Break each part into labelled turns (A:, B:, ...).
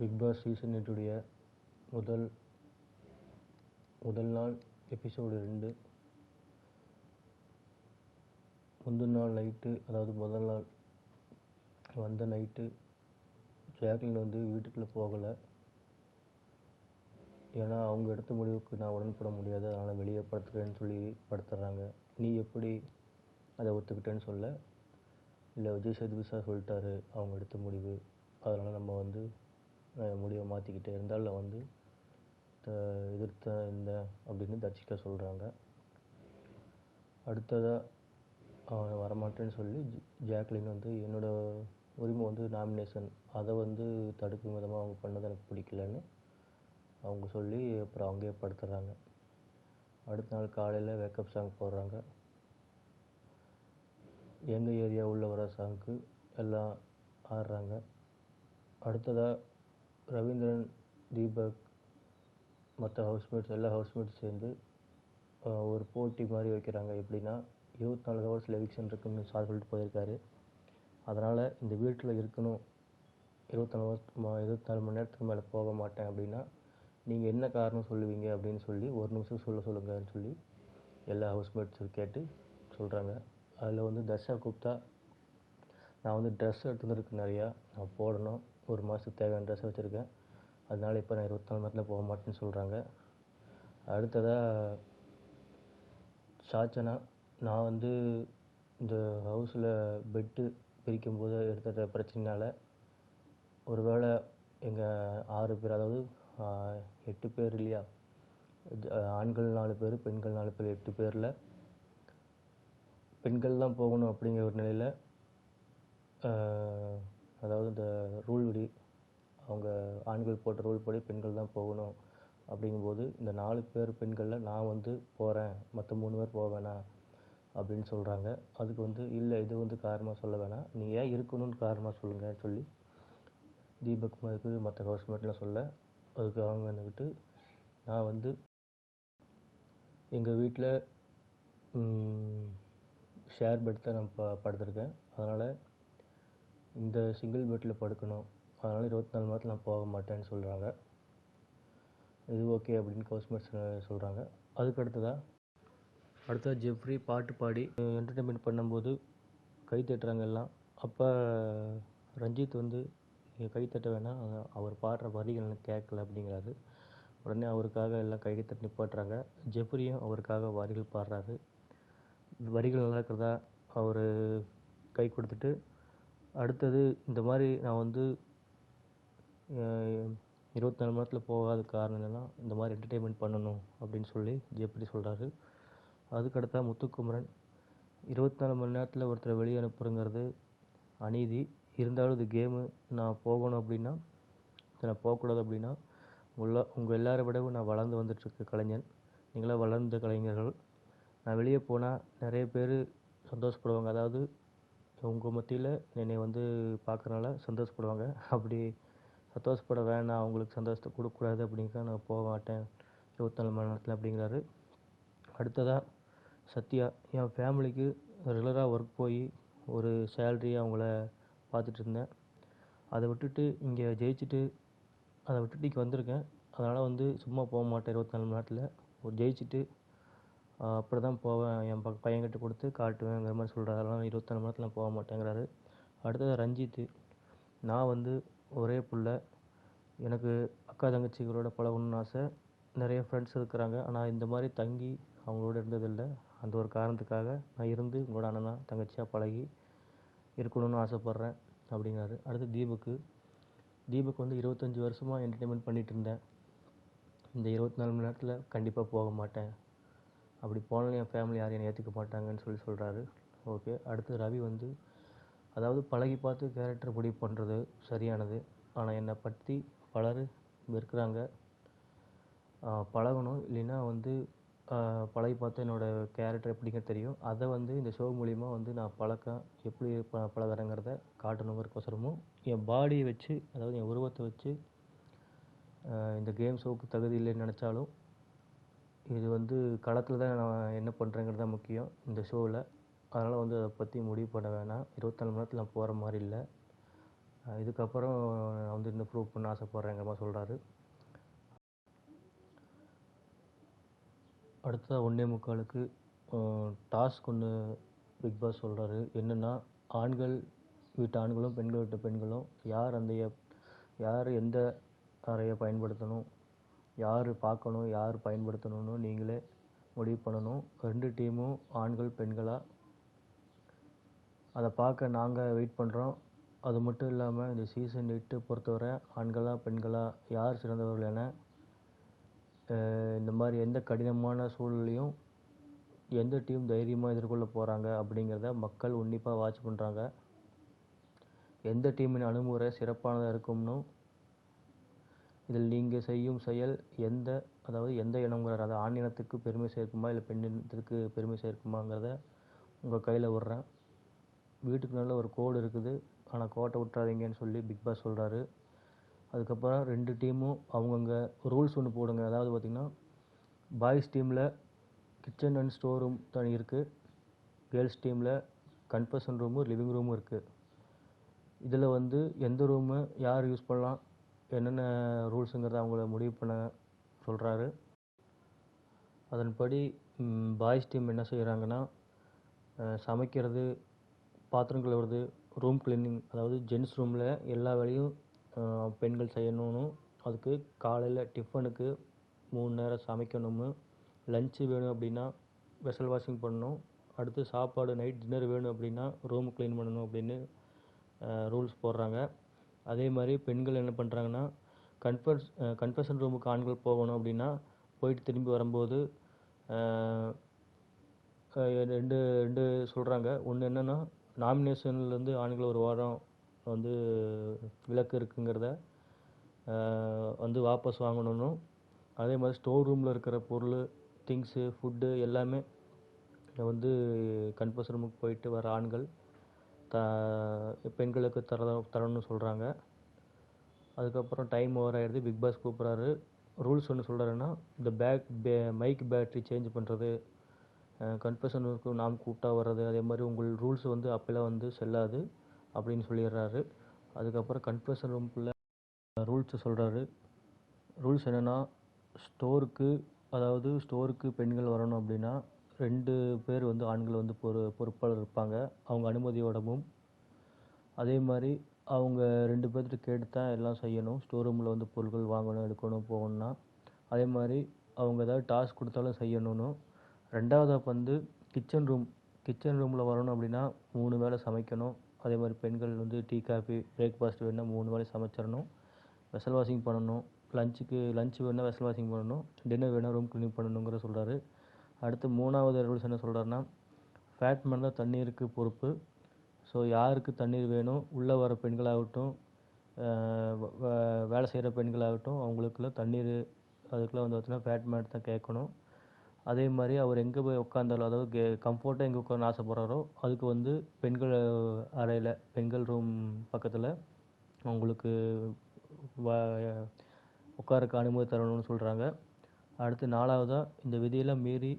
A: Big Boss season எட்டுடைய முதல் முதல் நாள் எபிசோடு ரெண்டு முந்தின நாள் நைட்டு அதாவது முதல் நாள் வந்த நைட்டு ஜாக்லின் வந்து வீட்டுக்குள்ளே போகலை. ஏன்னா அவங்க எடுத்த முடிவுக்கு நான் உடன்பட முடியாது. அதனால் வெளியே படுத்துக்கிறேன்னு சொல்லி படுத்துடுறாங்க நீ எப்படி அதை ஒத்துக்கிட்டேன்னு சொல்ல? இல்லை விஜய் சேதுபதி சார் சொல்லிட்டாரு அவங்க எடுத்த முடிவு. அதனால் நம்ம வந்து முடிவை மாற்றிக்கிட்டே இருந்தாலும் வந்து த- எதிர்த்த இந்த அப்படின்னு தர்ஷிகா சொல்கிறாங்க அடுத்ததாக அவன் வரமாட்டேன்னு சொல்லி ஜாக்லின் வந்து என்னோடய உரிமை வந்து நாமினேஷன் அதை வந்து தடுக்கும் விதமாக அவங்க பண்ணது எனக்கு பிடிக்கலன்னு அவங்க சொல்லி அப்புறம் அங்கேயே படுத்துடுறாங்க அடுத்த நாள் காலையில் வேக்கப் சாங் போடுறாங்க. எங்கள் ஏரியா உள்ள வர சாங்க்கு எல்லாம் ஆடுறாங்க. அடுத்ததாக ரவீந்திரன் தீபக் மற்ற ஹவுஸ்மேட்ஸ் எல்லா ஹவுஸ்மேட்ஸ் சேர்ந்து ஒரு போட்டி மாதிரி வைக்கிறாங்க. எப்படின்னா இருபத்தி நாலு ஹவர்ஸில் எவிக்ஷன் இருக்குன்னு சார் சொல்லிட்டு போயிருக்காரு. அதனால் இந்த வீட்டில் இருக்கணும். இருபத்தாலு ஹவர்ஸ் இருபத்தாலு மணி நேரத்துக்கு மேலே போக மாட்டேன் அப்படின்னா நீங்கள் என்ன காரணம் சொல்லுவீங்க அப்படின்னு சொல்லி ஒரு நிமிஷம் சொல்ல சொல்லுங்கன்னு சொல்லி எல்லா ஹவுஸ்மேட்ஸும் கேட்டு சொல்கிறாங்க அதில் வந்து தர்ஷா கூப்பிட்டா நான் வந்து ட்ரெஸ் எடுத்து நிறையா. நான் போடணும். ஒரு மாதத்துக்கு தேவையான ட்ரெஸ் வச்சுருக்கேன். அதனால் இப்போ நான் இருபத்தாலு நாலு நேரத்தில் போக மாட்டேன்னு சொல்கிறாங்க அடுத்ததாக சாச்சனா நான் வந்து இந்த ஹவுஸில் பெட்டு பிரிக்கும்போது எடுத்த பிரச்சனைனால ஒருவேளை எங்கள் ஆறு பேர் அதாவது எட்டு பேர் இல்லையா? ஆண்கள் நாலு பேர் பெண்கள் நாலு பேர் எட்டு பேரில். பெண்கள் தான் போகணும் அப்படிங்கிற ஒரு நிலையில் அதாவது இந்த ரூல் விடி அவங்க ஆண்கள் போட்ட ரூல் படி பெண்கள் தான் போகணும் அப்படிங்கும்போது இந்த நாலு பேர் பெண்களில் நான் வந்து போகிறேன் மற்ற மூணு பேர் போக வேணாம் அப்படின்னு சொல்கிறாங்க அதுக்கு வந்து இல்லை இது வந்து காரணமாக சொல்ல வேணாம். நீ ஏன் இருக்கணும்னு காரணமாக சொல்லுங்கன்னு சொல்லி தீபக் குமாருக்கு மற்ற ஹவுஸ்மேட்லாம் சொல்ல அதுக்கு அவங்க வந்துக்கிட்டு நான் வந்து எங்கள் வீட்டில் ஷேர் பெட் தான் நான் ப படுத்திருக்கேன். அதனால் இந்த சிங்கிள் பெட்டில் படுக்கணும். அதனால் இருபத்தி நாலு மணி நான் போக மாட்டேன்னு சொல்கிறாங்க இது ஓகே அப்படின்னு கவுஸ்மேட்ஸ் சொல்கிறாங்க அதுக்கு அடுத்ததாக அடுத்தது ஜெஃப்ரி பாட்டு பாடி என்டர்டெயின்மெண்ட் பண்ணும்போது கை தட்டுறாங்க எல்லாம். அப்போ ரஞ்சித் வந்து நீங்கள் கை தட்ட வேணாம். அவர் பாடுற வரிகள் எனக்கு கேட்கல அப்படிங்கிறாரு. உடனே அவருக்காக எல்லாம் கை தட்டி நிப்பாட்டுறாங்க. ஜெஃப்ரியும் அவருக்காக வரிகள் பாடுறாரு. வரிகள் நல்லா இருக்கிறதா? அவர் கை கொடுத்துட்டு அடுத்தது இந்த மாதிரி நான் வந்து இருபத்தி நாலு மணி நேரத்தில் போகாத காரணம் என்னென்னா இந்த மாதிரி என்டர்டெயின்மெண்ட் பண்ணணும் அப்படின்னு சொல்லி ஜெஃப்ரி சொல்கிறாரு அதுக்கடுத்தா முத்துக்குமரன். இருபத்தி நாலு மணி நேரத்தில் ஒருத்தரை வெளியே அனுப்புறங்கிறது அநீதி. இருந்தாலும் இது கேமு நான் போகணும் அப்படின்னா நான் போகக்கூடாது அப்படின்னா உள்ள உங்கள் எல்லாரை விடவும் நான் வளர்ந்து வந்துட்டுருக்க கலைஞன். நீங்களாம் வளர்ந்த கலைஞர்கள். நான் வெளியே போனால் நிறைய பேர் சந்தோஷப்படுவாங்க. அதாவது உங்கள் மத்தியில் என்னை வந்து பார்க்கறனால சந்தோஷப்படுவாங்க. அப்படி சந்தோஷப்பட வேணாம். அவங்களுக்கு சந்தோஷத்தை கொடுக்கக்கூடாது அப்படிங்கிற நான் போக மாட்டேன். இருபத்தி நாலு மணி நேரத்தில் அப்படிங்கிறாரு. அடுத்ததாக சத்யா என் ஃபேமிலிக்கு ரெகுலராக ஒர்க் போய் ஒரு சேல்ரி அவங்கள பார்த்துட்டு இருந்தேன். அதை விட்டுட்டு இங்கே ஜெயிச்சுட்டு அதை விட்டுட்டு இங்கே வந்திருக்கேன். அதனால் வந்து சும்மா போக மாட்டேன் இருபத்தி நாலு மணி நேரத்தில். ஒரு ஜெயிச்சுட்டு அப்படி தான் போவேன். என் ப பையன்கிட்ட கொடுத்து காட்டுவேங்கிற மாதிரி சொல்கிறாரு அதெல்லாம் இருபத்தி மணி நேரத்தில் போக மாட்டேங்கிறாரு. அடுத்தது ரஞ்சித்து நான் வந்து ஒரே பிள்ளை. எனக்கு அக்கா தங்கச்சிகளோட பழகணும்னு ஆசை. நிறைய ஃப்ரெண்ட்ஸ் இருக்கிறாங்க. ஆனால் இந்த மாதிரி தங்கி அவங்களோட இருந்ததில்லை. அந்த ஒரு காரணத்துக்காக நான் இருந்து உங்களோட அண்ணனா தங்கச்சியாக பழகி இருக்கணும்னு ஆசைப்பட்றேன் அப்படிங்கிறாரு. அடுத்து தீபக்கு. தீபக் வந்து இருபத்தஞ்சி வருஷமாக என்டர்டெயின்மெண்ட் பண்ணிகிட்டு இருந்தேன். இந்த இருபத்தி நாலு மணி நேரத்தில் கண்டிப்பாக போக மாட்டேன். அப்படி போனாலும் என் ஃபேமிலி யாரும் என்னை ஏற்றுக்க மாட்டாங்கன்னு சொல்லி சொல்கிறாரு ஓகே அடுத்து ரவி வந்து அதாவது பழகி பார்த்து கேரக்டர் முடிவு பண்ணுறது சரியானது. ஆனால் என்னை பற்றி பலர் வெறுக்கிறாங்க. பழகணும். இல்லைன்னா வந்து பழகி பார்த்து என்னோடய கேரக்டர் எப்படிங்க தெரியும்? அதை வந்து இந்த ஷோ மூலிமா வந்து நான் பழக்கம் எப்படி ப பழகிறேங்கிறத காட்டணுங்கிறக்கோசரமும் என் பாடியை வச்சு அதாவது என் உருவத்தை வச்சு இந்த கேம் ஷோவுக்கு தகுதி இல்லைன்னு நினச்சாலும் இது வந்து களத்தில் தான் நான் என்ன பண்ணுறேங்கிறது தான் முக்கியம் இந்த ஷோவில் அதனால் வந்து அதை பற்றி முடிவு பண்ண வேணாம். இருபத்தாலு மணி நேரத்தில் நான் போகிற மாதிரி இல்லை. இதுக்கப்புறம் நான் வந்து இன்னும் ப்ரூவ் பண்ண ஆசைப்பட்றேங்கிற மாதிரி சொல்கிறாரு அடுத்ததாக ஒன்றே முக்காலுக்கு டாஸ்க் ஒன்று பிக் பாஸ் சொல்கிறாரு என்னென்னா ஆண்கள் வீட்டு ஆண்களும் பெண்கள் வீட்டு பெண்களும் யார் அந்த யார் எந்த அறையை பயன்படுத்தணும்? யார் பார்க்கணும் யார் பயன்படுத்தணும்னு நீங்களே முடிவு பண்ணணும். ரெண்டு டீமும் ஆண்கள் பெண்களாக அதை பார்க்க நாங்கள் வெயிட் பண்ணுறோம் அது மட்டும் இல்லாமல் இந்த சீசன் எட்டு பொறுத்தவரை ஆண்களா பெண்களா யார் சிறந்தவர்கள் என இந்த மாதிரி எந்த கடினமான சூழ்நிலையும் எந்த டீம் தைரியமாக எதிர்கொள்ள போகிறாங்க அப்படிங்கிறத மக்கள் உன்னிப்பாக வாட்ச் பண்ணுறாங்க எந்த டீமின் அணுகுமுறை சிறப்பானதாக இருக்கும்னும் இதில் நீங்கள் செய்யும் செயல் எந்த அதாவது எந்த இனங்கிறார் அது ஆண் இனத்துக்கு பெருமை சேர்க்குமா இல்லை பெண் இனத்திற்கு பெருமை சேர்க்குமாங்கிறத உங்கள் கையில் விட்றேன். வீட்டுக்கு நல்ல ஒரு கோடு இருக்குது. ஆனால் கோட்டை விட்றாதீங்கன்னு சொல்லி பிக் பாஸ் சொல்கிறாரு அதுக்கப்புறம் ரெண்டு டீமும் அவங்கவுங்க ரூல்ஸ் ஒன்று போடுங்க. அதாவது பார்த்திங்கன்னா பாய்ஸ் டீமில் கிச்சன் அண்ட் ஸ்டோர் ரூம் தனி இருக்குது கேர்ள்ஸ் டீமில் கன்ஃபஷன் ரூமும் லிவிங் ரூமும் இருக்குது இதில் வந்து எந்த ரூமு யார் யூஸ் பண்ணலாம் என்னென்ன ரூல்ஸுங்கிறத அவங்கள முடிவு பண்ண சொல்கிறாரு அதன்படி பாய்ஸ் டீம் என்ன செய்கிறாங்கன்னா சமைக்கிறது பாத்திரம் கழுவுறது ரூம் கிளீனிங் அதாவது ஜென்ஸ் ரூமில் எல்லா வேலையும் பெண்கள் செய்யணும்னு அதுக்கு காலையில் டிஃபனுக்கு மூணு நேரம் சமைக்கணும்னு லஞ்சு வேணும் அப்படின்னா வெசல் வாஷிங் பண்ணணும். அடுத்து சாப்பாடு நைட் டின்னர் வேணும் அப்படின்னா ரூம் க்ளீன் பண்ணணும் அப்படின்னு ரூல்ஸ் போடுறாங்க. அதே மாதிரி பெண்கள் என்ன பண்ணுறாங்கன்னா கன்ஃபர்ஸ் கன்ஃபெஷன் ரூமுக்கு ஆண்கள் போகணும் அப்படின்னா போயிட்டு திரும்பி வரும்போது ரெண்டு ரெண்டு சொல்கிறாங்க ஒன்று என்னென்னா நாமினேஷன்லேருந்து ஆண்கள் ஒரு வாரம் வந்து விளக்கு இருக்குங்கிறத வந்து வாபஸ் வாங்கணும் அதே மாதிரி ஸ்டோர் ரூமில் இருக்கிற பொருள் திங்ஸு ஃபுட்டு எல்லாமே வந்து கன்ஃபர்ஸ் ரூமுக்கு போயிட்டு வர ஆண்கள் த பெண்களுக்கு தர தரணும்னு சொல்கிறாங்க அதுக்கப்புறம் டைம் ஓவர் ஆகிடுது பிக் பாஸ் கூப்பிட்றாரு. ரூல்ஸ் ஒன்று சொல்கிறாருன்னா இந்த பேக் பே மைக் பேட்ரி சேஞ்ச் பண்ணுறது கன்ஃபெஷனுக்கு நாம் கூப்பிட்டா வர்றது அதே மாதிரி உங்கள் ரூல்ஸ் வந்து அப்போல்லாம் வந்து செல்லாது அப்படின்னு சொல்லிடுறாரு. அதுக்கப்புறம் கன்ஃபெஷன் ரூம்குள்ளே ரூல்ஸை சொல்கிறாரு ரூல்ஸ் என்னென்னா ஸ்டோருக்கு அதாவது ஸ்டோருக்கு பெண்கள் வரணும் அப்படின்னா ரெண்டு பேர் வந்து ஆண்கள் வந்து பொறு பொறுப்பாளர் இருப்பாங்க. அவங்க அனுமதியோடவும் அதே மாதிரி அவங்க ரெண்டு பேர்கிட்ட கேட்டு தான் எல்லாம் செய்யணும். ஸ்டோர் ரூமில் வந்து பொருட்கள் வாங்கணும் எடுக்கணும் போகணும்னா. அதே மாதிரி அவங்க ஏதாவது டாஸ்க் கொடுத்தாலும் செய்யணும்னு. ரெண்டாவதாக வந்து கிச்சன் ரூம் கிச்சன் ரூமில் வரணும் அப்படின்னா மூணு வேளை சமைக்கணும். அதே மாதிரி பெண்கள் வந்து டீ காஃபி பிரேக்ஃபாஸ்ட் வேணால் மூணு வேளை சமைச்சிடணும். வெசல் வாஷிங் பண்ணணும். லஞ்சுக்கு லஞ்ச் வேணால் வெசல் வாஷிங் பண்ணணும். டின்னர் வேணால் ரூம் க்ளீன் பண்ணணுங்கிற சொல்கிறாரு அடுத்து மூணாவது ரூல்ஸ் என்ன சொல்கிறாருன்னா ஃபேட் மேன் தான் தண்ணீருக்கு பொறுப்பு. ஸோ யாருக்கு தண்ணீர் வேணும்? உள்ளே வர பெண்களாகட்டும் வேலை செய்கிற பெண்களாகட்டும் அவங்களுக்குலாம் தண்ணீர் அதுக்கெலாம் வந்து பார்த்தீங்கன்னா ஃபேட் மேன் தான் கேட்கணும். அதே மாதிரி அவர் எங்கே போய் உட்காந்தாலும் அதாவது கே கம்ஃபர்ட்டாக எங்கே உட்காந்து ஆசைப்பட்றாரோ அதுக்கு வந்து பெண்கள் அறையில் பெண்கள் ரூம் பக்கத்தில் அவங்களுக்கு வ உட்காரக்கு அனுமதி தரணும்னு சொல்கிறாங்க அடுத்து நாலாவதாக இந்த விதியெல்லாம் மீறி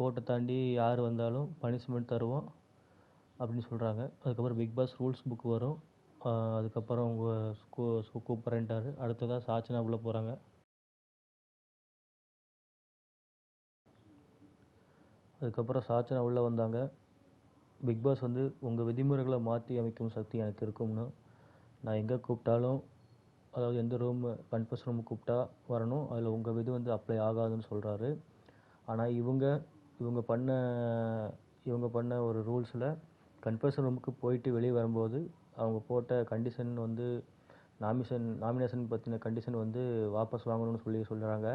A: கோர்ட்டை தாண்டி யார் வந்தாலும் பனிஷ்மெண்ட் தருவோம் அப்படின்னு சொல்கிறாங்க அதுக்கப்புறம் பிக் பாஸ் ரூல்ஸ் புக் வரும். அதுக்கப்புறம் அவங்க ஸ்கூ கூப்பிட்றேன்ட்டாரு. அடுத்ததாக சாச்சனா உள்ள போகிறாங்க அதுக்கப்புறம் சாச்சனா உள்ளே வந்தாங்க. பிக் பாஸ் வந்து உங்கள் விதிமுறைகளை மாற்றி அமைக்கும் சக்தி எனக்கு இருக்கும்னு. நான் எங்கே கூப்பிட்டாலும் அதாவது எந்த ரூம் கன்ஃபர்ஸ் ரூம் கூப்பிட்டா வரணும். அதில் உங்கள் விதி வந்து அப்ளை ஆகாதுன்னு சொல்கிறாரு ஆனால் இவங்க இவங்க பண்ண இவங்க பண்ண ஒரு ரூல்ஸில் கன்ஃபர்ஷன் ரூமுக்கு போயிட்டு வெளியே வரும்போது அவங்க போட்ட கண்டிஷன் வந்து நாமிஷன் நாமினேஷன் பற்றின கண்டிஷன் வந்து வாபஸ் வாங்கணும்னு சொல்லி சொல்கிறாங்க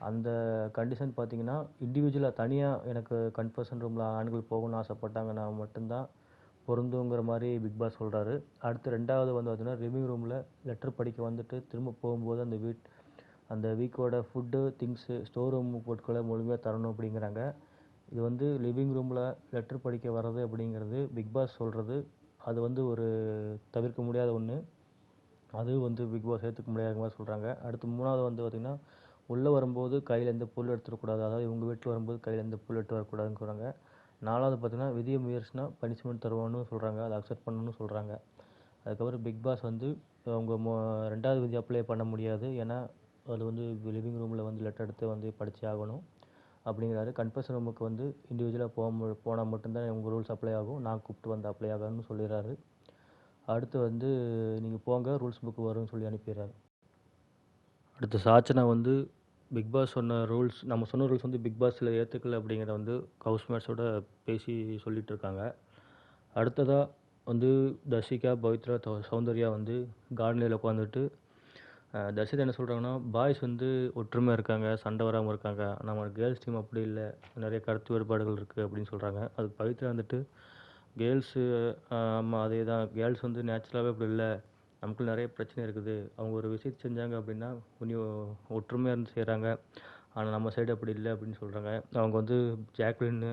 A: அந்த கண்டிஷன் பார்த்தீங்கன்னா இண்டிவிஜுவலாக தனியாக எனக்கு கன்ஃபர்ஷன் ரூமில் ஆண்கள் போகணும்னு ஆசைப்பட்டாங்கன்னா மட்டும்தான் பொருந்துங்கிற மாதிரி பிக் பாஸ் சொல்கிறாரு அடுத்து ரெண்டாவது வந்து பார்த்தீங்கன்னா லிவிங் ரூமில் லெட்டர் படிக்க வந்துட்டு திரும்ப போகும்போது அந்த வீட் அந்த வீக்கோட ஃபுட்டு திங்ஸு ஸ்டோர் ரூம் பொருட்களை முழுமையாக தரணும் அப்படிங்கிறாங்க. இது வந்து லிவிங் ரூமில் லெட்டர் படிக்க வர்றது அப்படிங்கிறது பிக் பாஸ் சொல்கிறது அது வந்து ஒரு தவிர்க்க முடியாத ஒன்று அது வந்து பிக் பாஸ் ஏற்றுக்க முடியாத மாதிரி சொல்கிறாங்க அடுத்து மூணாவது வந்து பார்த்திங்கன்னா உள்ளே வரும்போது கையில் எந்த பொருள் எடுத்துடக்கூடாது அதாவது இவங்க வீட்டில் வரும்போது கையில் எந்த பொருள் எடுத்து வரக்கூடாதுன்னு சொல்கிறாங்க நாலாவது பார்த்திங்கன்னா விதியை முயற்சினா பனிஷ்மெண்ட் தருவோன்னு சொல்கிறாங்க அதை அக்செப்ட் பண்ணணும்னு சொல்கிறாங்க அதுக்கப்புறம் பிக் பாஸ் வந்து அவங்க மோ ரெண்டாவது விதி அப்ளை பண்ண முடியாது. ஏன்னா அது வந்து லிவிங் ரூமில் வந்து லெட்டர் எடுத்து வந்து படித்தே ஆகணும். அப்படிங்கிறாரு. கன்ஃபர்ஷன் ரூமுக்கு வந்து இண்டிவிஜுவலாக போக போனால் மட்டும்தான் உங்கள் ரூல்ஸ் அப்ளை ஆகும். நான் கூப்பிட்டு வந்து அப்ளை ஆகாதுன்னு சொல்லிடுறாரு. அடுத்து வந்து நீங்கள் போங்க ரூல்ஸ் புக்கு வரும்னு சொல்லி அனுப்பிடுறாரு. அடுத்து சாச்சனா வந்து பிக் பாஸ் சொன்ன ரூல்ஸ் நம்ம சொன்ன ரூல்ஸ் வந்து பிக் பாஸில் ஏற்றுக்கல அப்படிங்கிறத வந்து ஹவுஸ்மேட்ஸோட பேசி சொல்லிகிட்டு இருக்காங்க. அடுத்ததாக வந்து தர்ஷிகா பவித்ரா சௌந்தர்யா வந்து கார்டனில் உட்காந்துட்டு தர்ஷிதா என்ன சொல்கிறாங்கன்னா பாய்ஸ் வந்து ஒற்றுமையாக இருக்காங்க சண்டை வராமல் இருக்காங்க. நம்ம கேர்ள்ஸ் டீம் அப்படி இல்லை. நிறைய கருத்து வேறுபாடுகள் இருக்குது அப்படின்னு சொல்கிறாங்க அதுக்கு பவித்ரா வந்துட்டு கேர்ள்ஸு ஆமாம் அதே தான் கேர்ள்ஸ் வந்து நேச்சுரலாகவே அப்படி இல்லை. நமக்கு நிறைய பிரச்சனை இருக்குது. அவங்க ஒரு விஷயத்தை செஞ்சாங்க அப்படின்னா கொஞ்சம் ஒற்றுமையாக இருந்து செய்கிறாங்க ஆனால் நம்ம சைடு அப்படி இல்லை அப்படின்னு சொல்கிறாங்க அவங்க வந்து ஜாக்லின்னு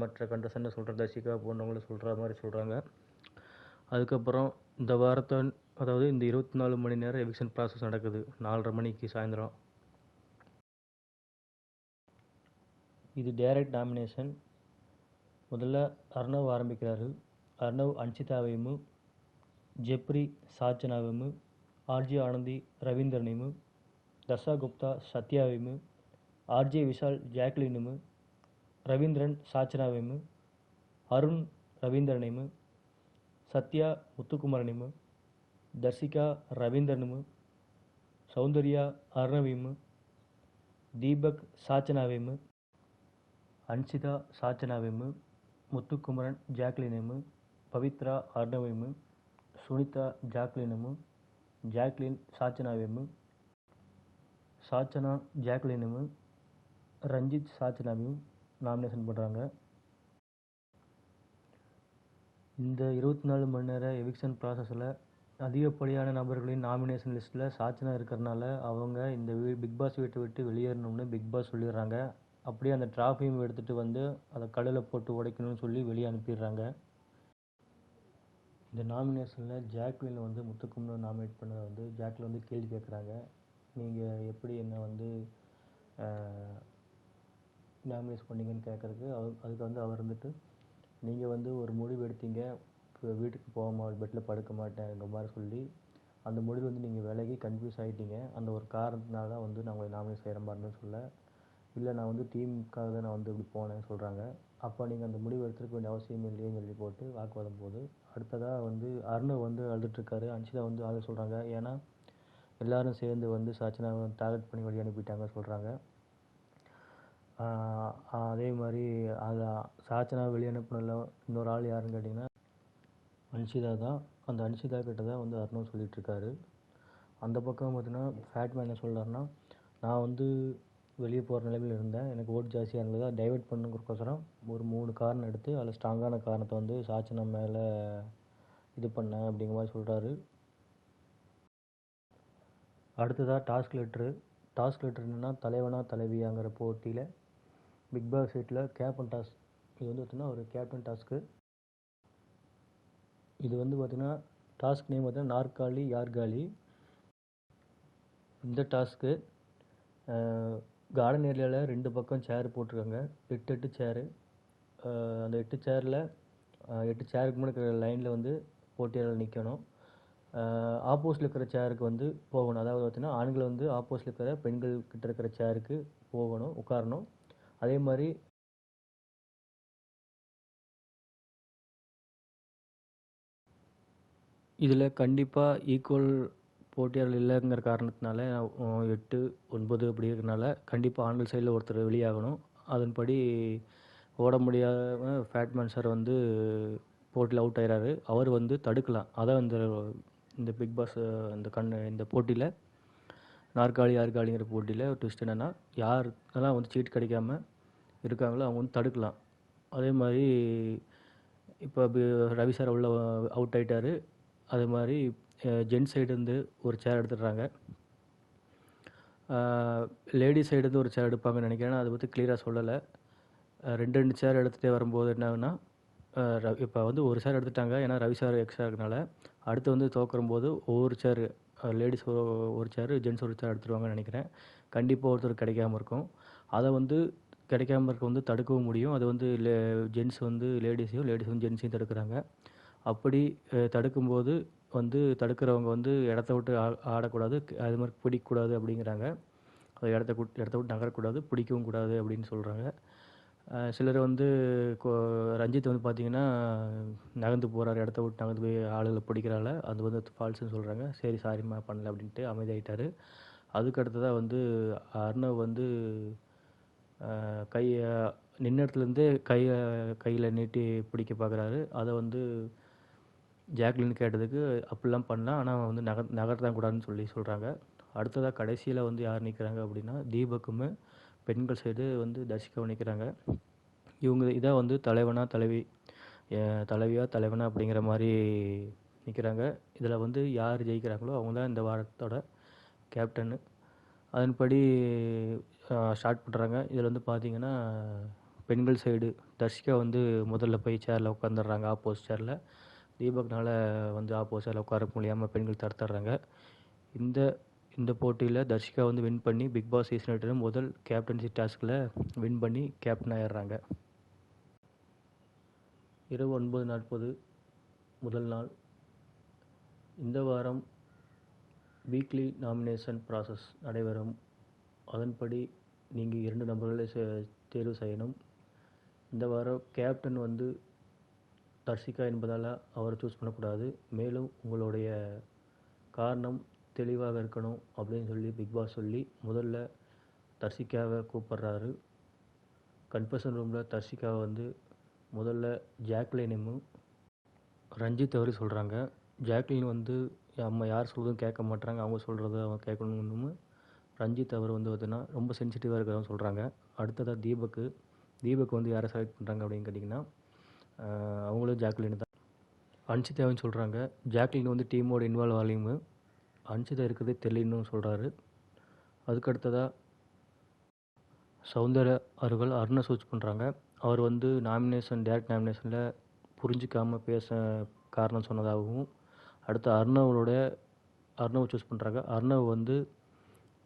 A: மற்ற கண்டஸ்டன்ட் சொல்கிற தர்ஷிகா போன்றவங்களும் சொல்கிற மாதிரி சொல்கிறாங்க அதுக்கப்புறம் இந்த வாரத்தை அதாவது இந்த இருபத்தி நாலு மணி நேரம் எவிக்ஷன் ப்ராசஸ் நடக்குது. நாலரை மணிக்கு சாயந்தரம். இது டைரக்ட் நாமினேஷன் முதல்ல அர்ணவ் ஆரம்பிக்கிறார்கள். அர்ணவ் அன்சிதாவையும் ஜெப்ரி சாச்சனாவையும் ஆர்ஜி ஆனந்தி ரவீந்திரனையும் தர்ஷா குப்தா சத்யாவையும் ஆர்ஜே விஷால் ஜாக்லினும் ரவீந்திரன் சாச்சனாவையும் அருண் ரவீந்திரனையும் சத்யா முத்துக்குமரனிமு தர்ஷிகா ரவீந்திரனுமு சௌந்தர்யா அர்ணவையும் தீபக் சாச்சனாவேமு அன்சிதா சாச்சனாவேமு முத்துக்குமரன் ஜாக்லினையும் பவித்ரா அர்ணவையும் சுனிதா ஜாக்லினும் ஜாக்லின் சாச்சனாவேமு சாச்சனா ஜாக்லினும் ரஞ்சித் சாச்சனாவையும் நாமினேஷன் பண்ணுறாங்க இந்த இருபத்தி நாலு மணி நேர எவிக்ஷன் ப்ராசஸில் அதிகப்படியான நபர்களின் நாமினேஷன் லிஸ்ட்டில் சாச்சனா இருக்கிறனால அவங்க இந்த வீ பிக் பாஸ் வீட்டை விட்டு வெளியேறணும்னு பிக் பாஸ் சொல்லிடுறாங்க. அப்படியே அந்த ட்ராஃபியும் எடுத்துகிட்டு வந்து அதை கடலில் போட்டு உடைக்கணும்னு சொல்லி வெளியே அனுப்பிடுறாங்க. இந்த நாமினேஷனில் ஜாக்லின் வந்து முத்துக்கும்னு நாமினேட் பண்ணதை வந்து ஜாக்லின் வந்து கேள்வி கேட்குறாங்க நீங்கள் எப்படி என்னை வந்து நாமினேட் பண்ணீங்கன்னு கேட்குறதுக்கு அவ அதுக்கு வந்து அவர் வந்துட்டு நீங்கள் வந்து ஒரு முடிவு எடுத்தீங்க இப்போ வீட்டுக்கு போக மா பெட்டில் படுக்க மாட்டேங்கிற மாதிரி சொல்லி அந்த முடிவு வந்து நீங்கள் விலகி கன்ஃபியூஸ் ஆகிட்டீங்க அந்த ஒரு காரணத்தினால தான் வந்து நான் உங்களை நாமினேட் செய்கிற மாதிரினு சொல்ல. இல்லை நான் வந்து டீமுக்காக தான் நான் வந்து இப்படி போனேன்னு சொல்கிறாங்க அப்போ நீங்கள் அந்த முடிவு எடுத்துருக்க வேண்டிய அவசியம் இல்லையேன்னு சொல்லி போட்டு வாக்குவாதம் போது. அடுத்ததாக வந்து அருணவ் வந்து அழுதுட்டுருக்காரு. அன்ஷிதா வந்து ஆள சொல்கிறாங்க ஏன்னா எல்லாரும் சேர்ந்து வந்து சச்சினாவை டார்கெட் பண்ணி வழி அனுப்பிட்டாங்க சொல்கிறாங்க அதே மாதிரி அதை சாச்சனா வெளியே இன்னொரு ஆள் யாருன்னு கேட்டிங்கன்னா அன்ஷிதா தான். அந்த அன்ஷிதா கிட்ட தான் வந்து அருணும் சொல்லிட்டு அந்த பக்கம் பார்த்தீங்கன்னா ஃபேட்மேன் என்ன சொல்கிறாருன்னா நான் வந்து வெளியே போகிற நிலைமையில் இருந்தேன். எனக்கு ஓட் ஜாஸ்தியாக இருந்தது அதை டைவெர்ட் பண்ணுங்கிறக்கோசரம் ஒரு மூணு காரணம் எடுத்து அதில் ஸ்ட்ராங்கான காரணத்தை வந்து சாச்சனா மேலே இது பண்ணேன் அப்படிங்கிற மாதிரி சொல்கிறாரு அடுத்ததாக டாஸ்க் லெட்ரு டாஸ்க் லெட்ரு என்னென்னா தலைவனா தலைவியாங்கிற போட்டியில் பிக் பாஸ் வீட்டில் கேப்டன் டாஸ்க் இது வந்து பார்த்திங்கன்னா ஒரு கேப்டன் டாஸ்க்கு இது வந்து பார்த்திங்கன்னா டாஸ்க் நேம் பார்த்தீங்கன்னா நாற்காலி யார்காலி. இந்த டாஸ்க்கு கார்டன் ஏரியாவில் ரெண்டு பக்கம் சேர் போட்டிருக்காங்க. எட்டு எட்டு சேரு அந்த எட்டு சேரில் எட்டு சேருக்கு முன்னாடி இருக்கிற லைனில் வந்து போட்டியாளர் நிற்கணும் ஆப்போசிட்டில் இருக்கிற சேருக்கு வந்து போகணும். அதாவது பார்த்தீங்கன்னா ஆண்கள் வந்து ஆப்போசிட்டில் இருக்கிற பெண்கள் கிட்ட இருக்கிற சேருக்கு போகணும் உட்காரணும். அதே மாதிரி இதில் கண்டிப்பாக ஈக்குவல் போட்டியாளர் இல்லைங்கிற காரணத்தினால எட்டு ஒன்பது அப்படி இருக்கிறனால கண்டிப்பாக ஆண்கள் சைடில் ஒருத்தர் வெளியாகணும். அதன்படி ஓட முடியாத ஃபேட்மேன் சார் வந்து போட்டியில் அவுட் ஆயிறாரு. அவர் வந்து தடுக்கலாம். அதான் இந்த இந்த பிக் பாஸ் இந்த கண் இந்த போட்டியில் நாற்காலி யார்காலிங்கிற போட்டியில் ஒரு ட்விஸ்ட் என்னென்னா யாருக்கெல்லாம் வந்து சீட் கிடைக்காம இருக்காங்களோ அவங்க வந்து தடுக்கலாம். அதே மாதிரி இப்போ ரவி சார் உள்ள அவுட் ஆகிட்டார் அதே மாதிரி ஜென்ட்ஸ் சைடுலேருந்து ஒரு சேர் எடுத்துடுறாங்க. லேடிஸ் சைடுலேருந்து ஒரு சேர் எடுப்பாங்கன்னு நினைக்கிறேன். அதை பற்றி கிளியராக சொல்லலை. ரெண்டு ரெண்டு சேர் எடுத்துகிட்டே வரும்போது என்னாகுன்னா ரவி இப்போ வந்து ஒரு சேர் எடுத்துட்டாங்க. ஏன்னா ரவி சார் எக்ஸ்ட்ரா இருக்கனால அடுத்து வந்து தோக்குறும்போது ஒவ்வொரு சேர் லேடிஸ் ஒரு சேர் ஜென்ஸ் ஒரு சேர் எடுத்துருவாங்கன்னு நினைக்கிறேன். கண்டிப்பாக ஒருத்தர் கிடைக்காம இருக்கும். அதை வந்து கிடைக்காம இருக்க வந்து தடுக்கவும் முடியும். அது வந்து லே ஜென்ஸ் வந்து லேடிஸையும் லேடிஸ் வந்து ஜென்ஸையும் தடுக்கிறாங்க. அப்படி தடுக்கும்போது வந்து தடுக்கிறவங்க வந்து இடத்த விட்டு ஆ ஆடக்கூடாது. அது மாதிரி பிடிக்கக்கூடாது அப்படிங்கிறாங்க. அது இடத்த இடத்த விட்டு நகரக்கூடாது. பிடிக்கவும் கூடாது அப்படின்னு சொல்கிறாங்க சிலர் வந்து கோ ரஞ்சித் வந்து பார்த்தீங்கன்னா நகர்ந்து போகிறாரு இடத்த விட்டு நகர்ந்து போய் ஆளுகளை பிடிக்கிறால. அது வந்து ஃபால்ஸ்னு சொல்கிறாங்க சரி சாரிம்மா பண்ணல அப்படின்ட்டு அமைதியாயிட்டார். அதுக்கு அடுத்ததாக வந்து அர்ணவ் வந்து கையை நின்ன இடத்துலேருந்தே கையை கையில் நீட்டி பிடிக்க பார்க்குறாரு அதை வந்து ஜாக்லின் கேட்டதுக்கு அப்படிலாம் பண்ணலாம் ஆனால் வந்து நகர் நகர்த்தான் கூடாதுன்னு சொல்லி சொல்கிறாங்க அடுத்ததாக கடைசியில் வந்து யார் நிற்கிறாங்க அப்படின்னா தீபக்குமே பெண்கள் சைடு வந்து தரிசிக்க நிற்கிறாங்க இவங்க இதான் வந்து தலைவனா தலைவி தலைவியா தலைவனா அப்படிங்கிற மாதிரி நிற்கிறாங்க இதில் வந்து யார் ஜெயிக்கிறாங்களோ அவங்க தான் இந்த வாரத்தோட கேப்டனு அதன்படி ஸ்டார்ட் பண்ணுறாங்க இதில் வந்து பார்த்தீங்கன்னா பெண்கள் சைடு தர்ஷிகா வந்து முதல்ல போய் சேரில் உட்காந்துடுறாங்க ஆப்போசிட் சேரில் தீபக்னால் வந்து ஆப்போசிட் சேரில் உட்கார முடியாமல் பெண்கள் தடுத்துடுறாங்க. இந்த இந்த போட்டியில் தர்ஷிகா வந்து வின் பண்ணி பிக் பாஸ் சீசன் எட்டில் முதல் கேப்டன்சி டாஸ்கில் வின் பண்ணி கேப்டன் ஆயிடுறாங்க இரவு ஒன்பது நாற்பது முதல் நாள். இந்த வாரம் வீக்லி நாமினேஷன் ப்ராசஸ் நடைபெறும். அதன்படி நீங்கள் இரண்டு நபர்களை தேர்வு செய்யணும். இந்த வாரம் கேப்டன் வந்து தர்ஷிகா என்பதால் அவரை சூஸ் பண்ணக்கூடாது. மேலும் உங்களுடைய காரணம் தெளிவாக இருக்கணும் அப்படின்னு சொல்லி பிக் பாஸ் சொல்லி முதல்ல தர்சிக்காவை கூப்பிட்றாரு. கன்ஃபெஷன் ரூமில் தர்சிக்காவை வந்து முதல்ல ஜாக்லினும் ரஞ்சித் அவரு சொல்கிறாங்க ஜாக்லின் வந்து நம்ம யார் சொல்கிறதும் கேட்க மாட்றாங்க. அவங்க சொல்கிறத அவங்க கேட்கணும்னு ரஞ்சித் அவர் வந்து பார்த்தீங்கன்னா ரொம்ப சென்சிட்டிவாக இருக்கிறவங்க சொல்கிறாங்க அடுத்ததாக தீபக்கு. தீபக் வந்து யாரை செலக்ட் பண்ணுறாங்க அப்படின்னு கேட்டிங்கன்னா அவங்களும் ஜாக்லின் தான். அன்சிதாவும் சொல்கிறாங்க ஜாக்லின் வந்து டீமோட இன்வால்வ் ஆகலையும். அஞ்சிதா இருக்கிறதே தெரியலன்னு சொல்கிறாரு அதுக்கு அடுத்ததாக அவர்கள் அருணை சூஸ் பண்ணுறாங்க அவர் வந்து நாமினேஷன் டேரக்ட் நாமினேஷனில் புரிஞ்சிக்காமல் பேச காரணம் சொன்னதாகவும் அடுத்து அர்ணவோட அர்ணவை சூஸ் பண்ணுறாங்க அர்ணவ் வந்து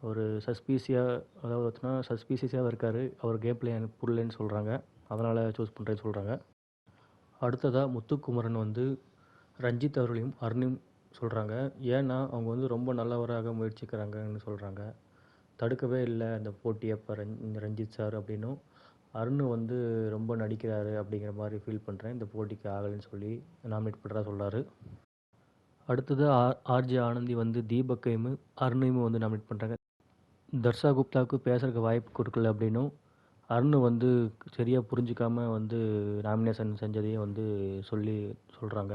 A: ஒரு சஸ்பீசியாக அதாவது பார்த்தீங்கன்னா சஸ்பீசியஸாக இருக்கார். அவர் கேம் பிளே எனக்கு புரியலன்னு சொல்கிறாங்க அதனால் சூஸ் பண்ணுறேன்னு சொல்கிறாங்க அடுத்ததாக முத்துக்குமரன் வந்து ரஞ்சித் அவர்களையும் அருணையும் சொல்கிறாங்க ஏன்னா அவங்க வந்து ரொம்ப நல்லவராக முயற்சிக்கிறாங்கன்னு சொல்கிறாங்க தடுக்கவே இல்லை அந்த போட்டியை இப்போ ரஞ் ரஞ்சித் சார் அப்படின்னும். அருண் வந்து ரொம்ப நடிக்கிறாரு அப்படிங்கிற மாதிரி ஃபீல் பண்ணுறேன் இந்த போட்டிக்கு ஆகலைன்னு சொல்லி நாமினேட் பண்ணுறா சொல்கிறாரு அடுத்தது ஆர் ஆர்ஜே ஆனந்தி வந்து தீபக்கையும் அருணையும் வந்து நாமினேட் பண்ணுறாங்க தர்ஷா குப்தாவுக்கு பேசுறதுக்கு வாய்ப்பு கொடுக்கல அப்படின்னும். அருண் வந்து சரியாக புரிஞ்சிக்காமல் வந்து நாமினேஷன் செஞ்சதையும் வந்து சொல்லி சொல்கிறாங்க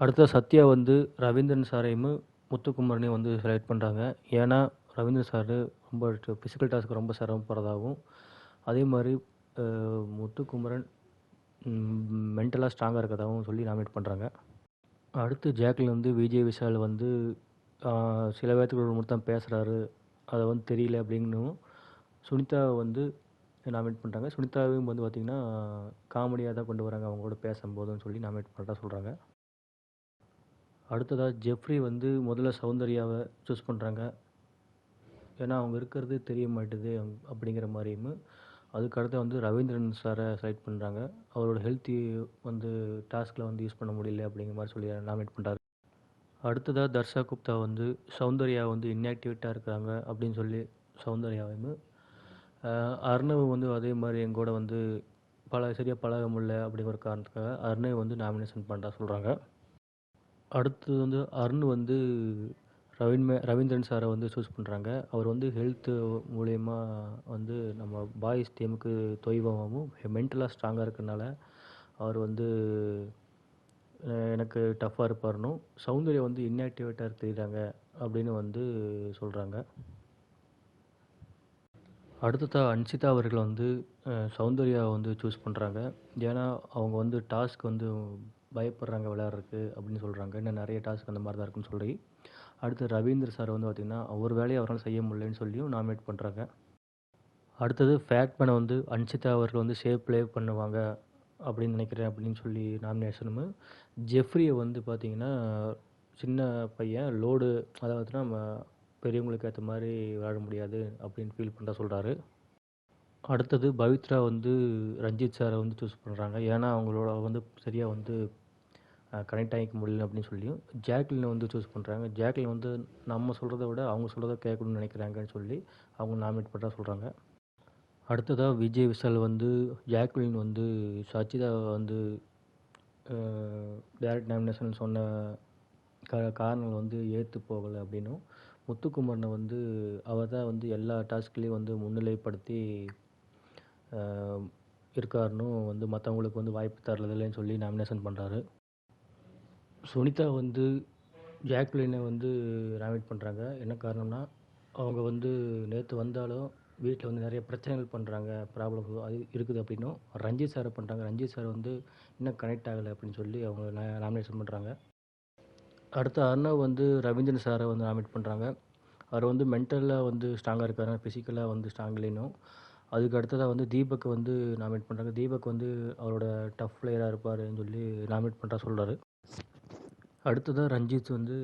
A: அடுத்த சத்யா வந்து ரவீந்திரன் சாரையும் முத்துக்குமரனையும் வந்து செலக்ட் பண்ணுறாங்க ஏன்னா ரவீந்திரன் சார் ரொம்ப ஃபிசிக்கல் டாஸ்க்கு ரொம்ப சிரமப்படுறதாகவும் அதே மாதிரி முத்துக்குமரன் மென்டலாக ஸ்ட்ராங்காக இருக்கிறதாகவும் சொல்லி நாமினேட் பண்ணுறாங்க அடுத்து ஜாக்கில் வந்து விஜய் விஷால் வந்து சில பேர்த்துக்கு மட்டும் தான் பேசுகிறாரு அதை வந்து தெரியல அப்படின்னும் சுனிதா வந்து நாமினேட் பண்ணுறாங்க சுனிதாவையும் வந்து பார்த்திங்கன்னா காமெடியாக தான் கொண்டு வராங்க. அவங்க கூட பேசும்போதுன்னு சொல்லி நாமினேட் பண்ணுறா சொல்கிறாங்க அடுத்ததாக ஜெஃப்ரி வந்து முதல்ல சௌந்தர்யாவை சூஸ் பண்ணுறாங்க ஏன்னா அவங்க இருக்கிறது தெரிய மாட்டுது அப்படிங்கிற மாதிரியும். அதுக்கடுத்து வந்து ரவீந்திரன் சாரை செலக்ட் பண்ணுறாங்க அவரோட ஹெல்த்தி வந்து டாஸ்கில் வந்து யூஸ் பண்ண முடியல அப்படிங்கிற மாதிரி சொல்லி நாமினேட் பண்ணுறாரு அடுத்ததாக தர்ஷா குப்தா வந்து சௌந்தர்யா வந்து இன்ஆக்டிவேட்டாக இருக்கிறாங்க அப்படின்னு சொல்லி சௌந்தர்யாவையும். அர்ணவ் வந்து அதே மாதிரி எங்கூட வந்து பல சரியாக பழக முடியல அப்படிங்கிற ஒரு காரணத்துக்காக அர்ணவ் வந்து நாமினேஷன் பண்ணுறா சொல்கிறாங்க அடுத்தது வந்து அருண் வந்து ரவீன்மே ரவீந்திரன் சாரை வந்து சூஸ் பண்ணுறாங்க அவர் வந்து ஹெல்த்து மூலயமா வந்து நம்ம பாய்ஸ் டீமுக்கு தொய்வாகவும் மென்டலாக ஸ்ட்ராங்காக இருக்கிறனால அவர் வந்து எனக்கு டஃப்பாக இருப்பார்னும் சௌந்தர்யா வந்து இன்ஆக்டிவேட்டாக தெரியுறாங்க அப்படின்னு வந்து சொல்கிறாங்க அடுத்ததாக அன்சிதா அவர்கள் வந்து சௌந்தர்யா வந்து சூஸ் பண்ணுறாங்க ஏன்னா அவங்க வந்து டாஸ்க் வந்து பயப்படுறாங்க விளையாடுறதுக்கு அப்படின்னு சொல்கிறாங்க இன்னும் நிறைய டாஸ்க் அந்த மாதிரி தான் இருக்குன்னு சொல்லி. அடுத்து ரவீந்திர சார் வந்து பார்த்திங்கன்னா ஒரு வேலையை அவரால் செய்ய முடியலன்னு சொல்லியும் நாமினேட் பண்ணுறாங்க அடுத்தது ஃபேட் பண்ண வந்து அன்சிதா அவர்கள் வந்து ஷேப் ப்ளே பண்ணுவாங்க அப்படின்னு நினைக்கிறேன் அப்படின்னு சொல்லி நாமினேஷனும் ஜெஃப்ரியை வந்து பார்த்திங்கன்னா சின்ன பையன் லோடு அதாவது நம்ம பெரியவங்களுக்கு ஏற்ற மாதிரி விளையாட முடியாது அப்படின்னு ஃபீல் பண்ணுறா சொல்கிறாரு அடுத்தது பவித்ரா வந்து ரஞ்சித் சாரை வந்து சூஸ் பண்ணுறாங்க ஏன்னா அவங்களோட வந்து சரியாக வந்து கனெக்ட் ஆகிக்க முடியல அப்படின்னு சொல்லியும் ஜாக்லினை வந்து சூஸ் பண்ணுறாங்க ஜாக்லின் வந்து நம்ம சொல்கிறத விட அவங்க சொல்கிறத கேட்கணும்னு நினைக்கிறாங்கன்னு சொல்லி அவங்க நாமினேட் பண்ணுறா சொல்கிறாங்க அடுத்ததாக விஜய் விஷால் வந்து ஜாக்லின் வந்து சச்சிதா வந்து டேரக்ட் நாமினேஷன் சொன்ன க காரணங்கள் வந்து ஏற்று போகலை அப்படின்னும். முத்துக்குமரனை வந்து அவர் தான் வந்து எல்லா டாஸ்க்லேயும் வந்து முன்னிலைப்படுத்தி இருக்காருன்னு வந்து மற்றவங்களுக்கு வந்து வாய்ப்பு தரதில்லைன்னு சொல்லி நாமினேஷன் பண்ணுறாரு சுனிதா வந்து ஜாக்லினை வந்து நாமினேட் பண்ணுறாங்க என்ன காரணம்னா அவங்க வந்து நேற்று வந்தாலும் வீட்டில் வந்து நிறைய பிரச்சனைகள் பண்ணுறாங்க ப்ராப்ளம் அது இருக்குது அப்படின்னும். ரஞ்சித் சாரை பண்ணுறாங்க ரஞ்சித் சார் வந்து இன்னும் கனெக்ட் ஆகலை அப்படின்னு சொல்லி அவங்க நாமினேஷன் பண்ணுறாங்க அடுத்து அர்ணவ் வந்து ரவீந்திரன் சாரை வந்து நாமினேட் பண்ணுறாங்க அவர் வந்து மென்டலாக வந்து ஸ்ட்ராங்காக இருக்காரு. ஃபிசிக்கலாக வந்து ஸ்ட்ராங் இல்லைனும் அதுக்கு அடுத்ததாக வந்து தீபக் வந்து நாமினேட் பண்ணுறாங்க தீபக் வந்து அவரோட டஃப் பிளேயராக இருப்பாருன்னு சொல்லி நாமினேட் பண்ணுறா சொல்கிறாரு அடுத்ததாக ரஞ்சித் வந்து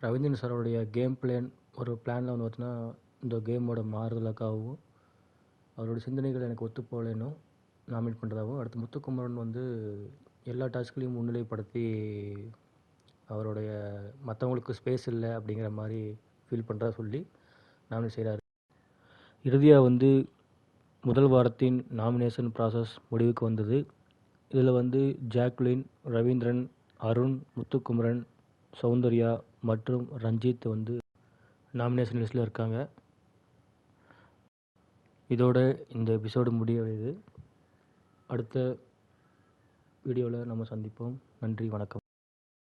A: ரவீந்திரன் சாரோடைய கேம் பிளான் ஒரு பிளானில் வந்து பார்த்தீங்கன்னா இந்த கேமோட மாறுதலுக்காகவும் அவரோட சிந்தனைகள் எனக்கு ஒத்து போகலைன்னும் நாமினேட் பண்ணுறதாகவும் அடுத்து முத்துக்குமரன் வந்து எல்லா டாஸ்க்லையும் முன்னிலைப்படுத்தி அவருடைய மற்றவங்களுக்கு ஸ்பேஸ் இல்லை அப்படிங்கிற மாதிரி ஃபீல் பண்ணுறதா சொல்லி நாமினேட் செய்கிறாரு இறுதியாக வந்து முதல் வாரத்தின் நாமினேஷன் ப்ராசஸ் முடிவுக்கு வந்தது. இதில் வந்து ஜாக்லின் ரவீந்திரன் அருண் முத்துக்குமரன் சௌந்தர்யா மற்றும் ரஞ்சித் வந்து நாமினேஷன் லிஸ்ட்டில் இருக்காங்க. இதோட இந்த எபிசோடு முடிவடையுது. அடுத்த வீடியோவில் நம்ம சந்திப்போம். நன்றி வணக்கம்.